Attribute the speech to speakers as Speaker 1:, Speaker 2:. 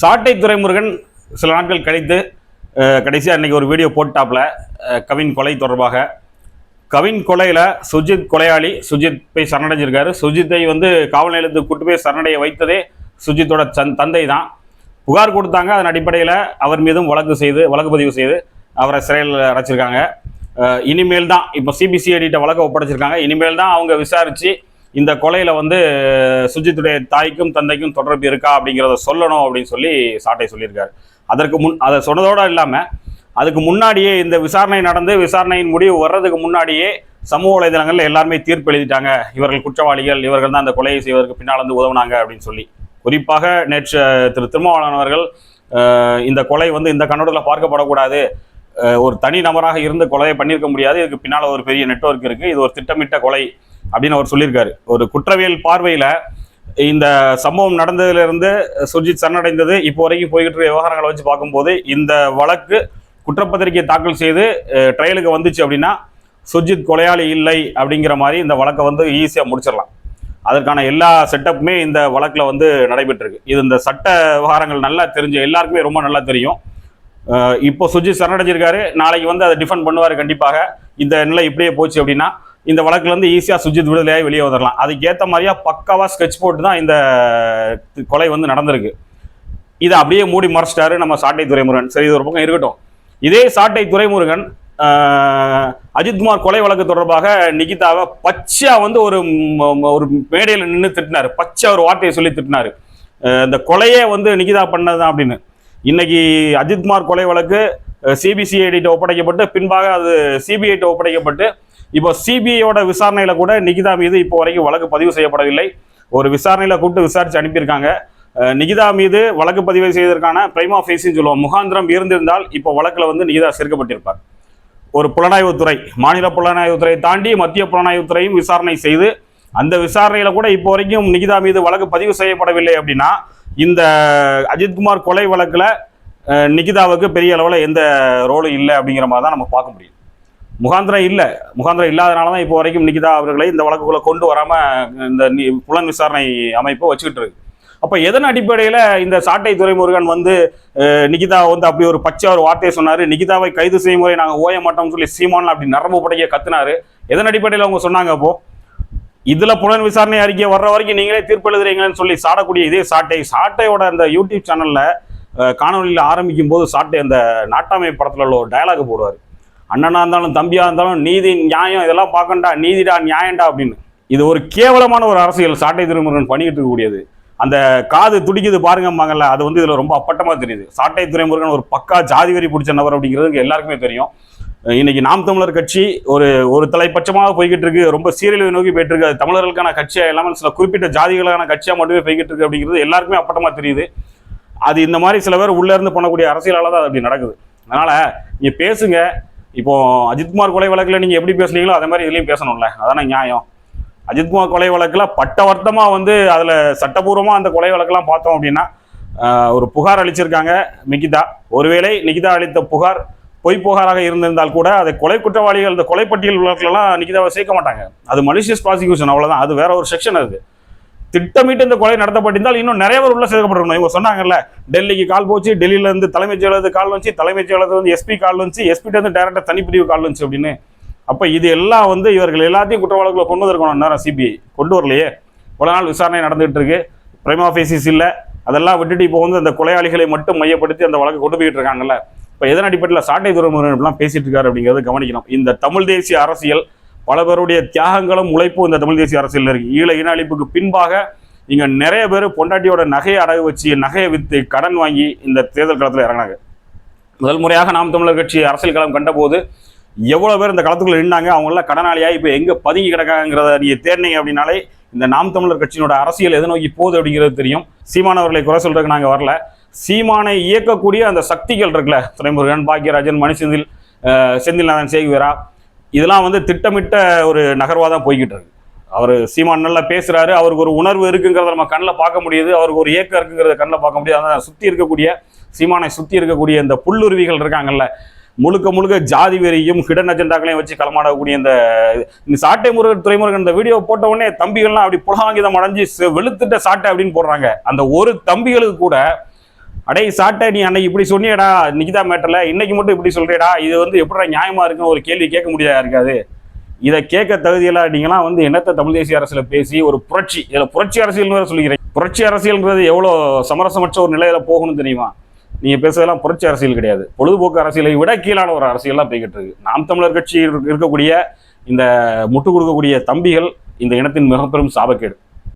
Speaker 1: சாட்டை துரைமுருகன் சில நாட்கள் கழித்து கடைசியாக அன்னைக்கு ஒரு வீடியோ போட்டாப்பில் கவின் கொலை தொடர்பாக. கவின் கொலையில் சுஜித் கொலையாளி சுஜித் போய் சரணடைஞ்சிருக்காரு. சுஜித்தை வந்து காவல் நிலையத்துக்கு கூட்டு போய் சரணடைய வைத்ததே சுஜித்தோட சன் தந்தை தான் புகார் கொடுத்தாங்க. அதன் அடிப்படையில் அவர் மீதும் வழக்கு செய்து வழக்கு பதிவு செய்து அவரை சிறையில் அடைச்சிருக்காங்க. இனிமேல் தான் இப்போ சிபிசிஐடிகிட்ட வழக்கை ஒப்படைச்சிருக்காங்க. இனிமேல் தான் அவங்க விசாரித்து இந்த கொலையில் வந்து சுஜித்துடைய தாய்க்கும் தந்தைக்கும் தொடர்பு இருக்கா அப்படிங்கிறத சொல்லணும் அப்படின்னு சொல்லி சாட்டை சொல்லியிருக்காரு. அதற்கு முன் அதை சொன்னதோடு இல்லாமல் அதுக்கு முன்னாடியே இந்த விசாரணை நடந்து விசாரணையின் முடிவு வர்றதுக்கு முன்னாடியே சமூக வலைதளங்களில் எல்லாருமே தீர்ப்பு எழுதிட்டாங்க. இவர்கள் குற்றவாளிகள் இவர்கள் தான் அந்த கொலையை செய்வதற்கு பின்னால் வந்து உதவுனாங்க அப்படின்னு சொல்லி. குறிப்பாக நேற்று திரு திருமாவளவன் அவர்கள் இந்த கொலை வந்து இந்த கண்ணோட்டத்தில் பார்க்கப்படக்கூடாது. ஒரு தனி நபராக இருந்து கொலையை பண்ணியிருக்க முடியாது. இதுக்கு பின்னால் ஒரு பெரிய நெட்வொர்க் இருக்குது இது ஒரு திட்டமிட்ட கொலை. அப்படின்னு அவர் சொல்லியிருக்காரு. ஒரு குற்றவியல் பார்வையில் இந்த சம்பவம் நடந்ததுலேருந்து சுர்ஜித் சரணடைந்தது இப்போ வரைக்கும் போய்கிட்டு இருக்க விவகாரங்களை வச்சு பார்க்கும்போது இந்த வழக்கு குற்றப்பத்திரிகை தாக்கல் செய்து ட்ரையலுக்கு வந்துச்சு அப்படின்னா சுர்ஜித் கொலையாளி இல்லை அப்படிங்கிற மாதிரி இந்த வழக்கை வந்து ஈஸியாக முடிச்சிடலாம். அதற்கான எல்லா செட்டப்புமே இந்த வழக்கில் வந்து நடைபெற்றிருக்கு. இது இந்த சட்ட விவகாரங்கள் நல்லா தெரிஞ்ச எல்லாருக்குமே ரொம்ப நல்லா தெரியும். இப்போ சுஜித் சரணடைஞ்சிருக்காரு. நாளைக்கு வந்து அதை டிஃபெண்ட் பண்ணுவார் கண்டிப்பாக. இந்த நிலை இப்படியே போச்சு அப்படின்னா இந்த வழக்குலேருந்து ஈஸியாக சுஜித் விடுதலையாகி வெளியே வந்துடலாம் அதுக்கேற்ற மாதிரியா பக்காவாக ஸ்கெட்ச் போட்டு தான் இந்த கொலை வந்து நடந்திருக்கு. இதை அப்படியே மூடி மறைச்சிட்டாரு நம்ம சாட்டை துரைமுருகன். சரி இது ஒரு பக்கம் இருக்கட்டும். இதே சாட்டை துரைமுருகன் அஜித்குமார் கொலை வழக்கு தொடர்பாக நிகிதாவை பச்சையா வந்து ஒரு ஒரு மேடையில் நின்று திட்டினார். பச்சை ஒரு வார்த்தையை சொல்லி திட்டினாரு. இந்த கொலையே வந்து நிகிதா பண்ணதுதான் அப்படின்னு. இன்னைக்கு அஜித்குமார் கொலை வழக்கு சிபிசிஐடிட்ட ஒப்படைக்கப்பட்டு பின்பாக அது சிபிஐட்ட ஒப்படைக்கப்பட்டு இப்போ சிபிஐயோட விசாரணையில கூட நிகிதா மீது இப்போ வரைக்கும் வழக்கு பதிவு செய்யப்படவில்லை. ஒரு விசாரணையில கூப்பிட்டு விசாரிச்சு அனுப்பியிருக்காங்க. நிகிதா மீது வழக்கு பதிவு செய்வதற்கான பிரைமா ஃபேஸின்னு சொல்லுவோம் முகாந்திரம் இருந்திருந்தால் இப்போ வழக்கில் வந்து நிகிதா சேர்க்கப்பட்டிருப்பார். ஒரு புலனாய்வுத்துறை மாநில புலனாய்வுத்துறை தாண்டி மத்திய புலனாய்வுத்துறையும் விசாரணை செய்து அந்த விசாரணையில கூட இப்போ வரைக்கும் நிகிதா மீது வழக்கு பதிவு செய்யப்படவில்லை அப்படின்னா இந்த அஜித்குமார் கொலை வழக்கில் நிகிதாவுக்கு பெரிய அளவில் எந்த ரோலும் இல்லை அப்படிங்கிற மாதிரி தான் நம்ம பார்க்க முடியும். முகாந்திரம் இல்லை. முகாந்திரம் இல்லாதனால தான் இப்போ வரைக்கும் நிகிதா அவர்களை இந்த வழக்குகளை கொண்டு வராமல் இந்த புலன் விசாரணை அமைப்பு வச்சுக்கிட்டு இருக்கு. அப்போ எதன் அடிப்படையில் இந்த சாட்டை துரைமுருகன் வந்து நிகிதா வந்து அப்படி ஒரு பச்சை ஒரு வார்த்தையை சொன்னார்? நிகிதாவை கைது செய்யும் முறை நாங்கள் ஓய மாட்டோம்னு சொல்லி சீமான் அப்படி நரம்பு படைக்க கத்துனாரு. எதன் அடிப்படையில் அவங்க சொன்னாங்க அப்போ? இதில் புலன் விசாரணை அறிக்கை வர்ற வரைக்கும் நீங்களே தீர்ப்பு எழுதுறீங்கன்னு சொல்லி சாடக்கூடிய இதே சாட்டை. சாட்டையோட அந்த யூடியூப் சேனலில் காணொலியில் ஆரம்பிக்கும் போது சாட்டை அந்த நாட்டாமை படத்தில் உள்ள ஒரு டயலாக் போடுவார். அண்ணனாக இருந்தாலும் தம்பியாக இருந்தாலும் நீதி நியாயம் இதெல்லாம் பார்க்கண்டா நீதிடா நியாயம்டா அப்படின்னு. இது ஒரு கேவலமான ஒரு அரசியல் சாட்டை துறைமுருகன் பண்ணிக்கிட்டு இருக்கக்கூடியது. அந்த காது துடிக்குது பாருங்கம்பாங்கல்ல அது வந்து இதில் ரொம்ப அப்பட்டமாக தெரியுது. சாட்டை துறைமுருகன் ஒரு பக்கா ஜாதி வரி பிடிச்ச நபர் அப்படிங்கிறது எல்லாருக்குமே தெரியும். இன்னைக்கு நாம் தமிழர் கட்சி ஒரு ஒரு தலைப்பட்சமாக போய்கிட்டு இருக்கு. ரொம்ப சீரியலை நோக்கி போயிட்டு இருக்கு. அது தமிழர்களுக்கான கட்சியாக இல்லாமல் சில குறிப்பிட்ட ஜாதிகளுக்கான கட்சியாக மட்டுமே போய்கிட்டு இருக்கு அப்படிங்கிறது எல்லாருக்குமே அப்பட்டமாக தெரியுது. அது இந்த மாதிரி சில பேர் உள்ளேருந்து பண்ணக்கூடிய அரசியலால் தான் அது அப்படி நடக்குது. அதனால் நீங்கள் பேசுங்க. இப்போ அஜித்குமார் கொலை வழக்கில் நீங்கள் எப்படி பேசுனீங்களோ அதே மாதிரி இதுலேயும் பேசணும்ல. அதான நியாயம். அஜித்குமார் கொலை வழக்கில் பட்டவர்த்தமாக வந்து அதில் சட்டபூர்வமாக அந்த கொலை வழக்கெல்லாம் பார்த்தோம் அப்படின்னா ஒரு புகார் அளிச்சிருக்காங்க நிகிதா. ஒருவேளை நிகிதா அளித்த புகார் பொய் புகாராக இருந்திருந்தால் கூட அதை கொலை குற்றவாளிகள் இந்த கொலைப்பட்டியல் வழக்குலலாம் நிகிதாவை சேர்க்க மாட்டாங்க. அது மலிஷியஸ் ப்ராசிக்யூஷன் அவ்வளோதான் அது வேற ஒரு செக்ஷன் அது. திட்டமிட்டு இந்த கொலை நடத்தப்பட்டிருந்தால் இன்னும் நிறைய பேர் உள்ள சேர்க்கப்பட்டிருக்கணும். இவங்க சொன்னாங்கல்ல டெல்லிக்கு கால் போச்சு டெல்லியில இருந்து தலைமைச் செயலர் கால் வந்துச்சு தலைமைச் செயலர் வந்து எஸ்பி கால் வந்துச்சு எஸ்பிட்ட இருந்து டேரக்டா தனிப்பிரிவு கால் வந்துச்சு அப்படின்னு. அப்ப இது எல்லாம் வந்து இவர்கள் எல்லாத்தையும் குற்றவாளிகளை கொண்டு வந்திருக்கணும் நேரம் சிபிஐ. கொண்டு வரலையே. இவ்வளவு நாள் விசாரணை நடந்துகிட்டு இருக்கு. பிரைமா ஃபேசிஸ் இல்லை. அதெல்லாம் விட்டுட்டு இப்போ வந்து அந்த கொலையாளிகளை மட்டும் மையப்படுத்தி அந்த வழக்கு கொண்டு போயிட்டு இருக்காங்கல்ல. இப்போ எதன் அடிப்படையில் சாட்டை துறைமுருகன் இப்படிலாம் பேசிட்டு இருக்காரு அப்படிங்கிறத கவனிக்கணும். இந்த தமிழ் தேசிய அரசியல் பல பேருடைய தியாகங்களும் உழைப்பும் இந்த தமிழ் தேசிய அரசியல் இருக்கு. ஈழ இன அழிப்புக்கு பின்பாக இங்க நிறைய பேர் பொண்டாட்டியோட நகையை அடகு வச்சு நகையை வித்து கடன் வாங்கி இந்த தேர்தல் களத்தில் இறங்கினாங்க. முதல் முறையாக நாம் தமிழர் கட்சி அரசியல் களம் கண்டபோது எவ்வளோ பேர் இந்த களத்துக்குள்ள நின்றாங்க அவங்களாம் கடனாளியாக இப்போ எங்கே பதுங்கி கிடக்காங்கிறத நீங்கள் தேர்னீங்க அப்படின்னாலே இந்த நாம் தமிழர் கட்சியினோட அரசியல் எதை நோக்கி போகுது அப்படிங்கிறது தெரியும். சீமானவர்களை குறை சொல்றதுக்கு நாங்கள் வரல. சீமானை இயக்கக்கூடிய அந்த சக்திகள் இருக்குல்ல. துறைமுருகன் பாக்கியராஜன் மணிசெந்தில் அஹ், செந்தில்நாதன் சேகுவரா இதெல்லாம் வந்து திட்டமிட்ட ஒரு நகர்வாக தான் போய்கிட்டு இருக்கு. அவர் சீமான் நல்லா பேசுகிறாரு அவருக்கு ஒரு உணர்வு இருக்குங்கிறத நம்ம கண்ணில் பார்க்க முடியுது அவருக்கு ஒரு ஏக்கம் இருக்குங்கிறத கண்ணில் பார்க்க முடியாது. அதனால் சுற்றி இருக்கக்கூடிய சீமானை சுற்றி இருக்கக்கூடிய இந்த புல்லுருவிகள் இருக்காங்கல்ல முழுக்க முழுக்க ஜாதி வெறியும் ஹிடன் அஜெண்டாக்களையும் வச்சு களமாடக்கூடிய இந்த இந்த சாட்டை முருகன் துறைமுருகன் இந்த வீடியோ போட்ட உடனே தம்பிகள்லாம் அப்படி புலகாங்கிதம் அடைஞ்சு வெளுத்துட்ட சாட்டை அப்படின்னு போடுறாங்க. அந்த ஒரு தம்பிகளுக்கு கூட அடே சாட்டை நீ அன்னைக்கு இப்படி சொன்னியடா நிகிதா மேட்டரில். இன்னைக்கு மட்டும் இப்படி சொல்கிறேடா இது வந்து எப்படிடா நியாயமாக இருக்குன்னு ஒரு கேள்வி கேட்க முடியாதா இருக்காது. இதை கேட்க தகுதியெல்லாம் நீங்களாம் வந்து என்னத்தை தமிழ் தேசிய அரசில் பேசி ஒரு புரட்சி இதில் புரட்சி அரசியல்னு வேறு சொல்லிக்கிறேன் புரட்சி அரசியல்ன்றது எவ்வளோ சமரசமற்ற ஒரு நிலையில் போகணும்னு தெரியுமா? நீங்கள் பேசுறதெல்லாம் புரட்சி அரசியல் கிடையாது. பொழுதுபோக்கு அரசியலை விட கீழான ஒரு அரசியல்லாம் போய்கிட்டு இருக்கு. நாம் தமிழர் கட்சி இருக்கக்கூடிய இந்த முட்டு கொடுக்கக்கூடிய தம்பிகள் இந்த இனத்தின் மிகப்பெரும் சாபக்கேடு.